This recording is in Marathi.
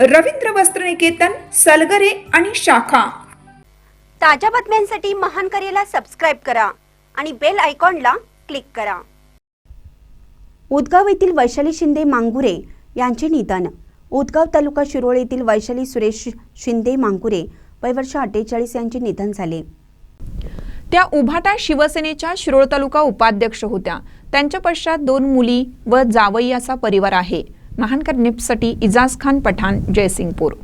रवींद्र वस्त्रनिकेतन सलगरे आणि शाखा. ताज्या बातम्यांसाठी महान करेला सबस्क्राईब करा आणि बेल आयकॉनला क्लिक करा. उदगाव येथील वैशाली शिंदे मांगुरे यांचे निधन. उदगाव तालुका शिरोळ येथील वैशाली सुरेश शिंदे मांगुरे वय वर्ष अठ्ठेचाळीस यांचे निधन झाले. त्या उभाटा शिवसेनेच्या शिरोळ तालुका उपाध्यक्ष होत्या. त्यांच्या पश्चात दोन मुली व जावई असा परिवार आहे. महानकर निप्ससाठी इजाज खान पठाण जयसिंगपूर.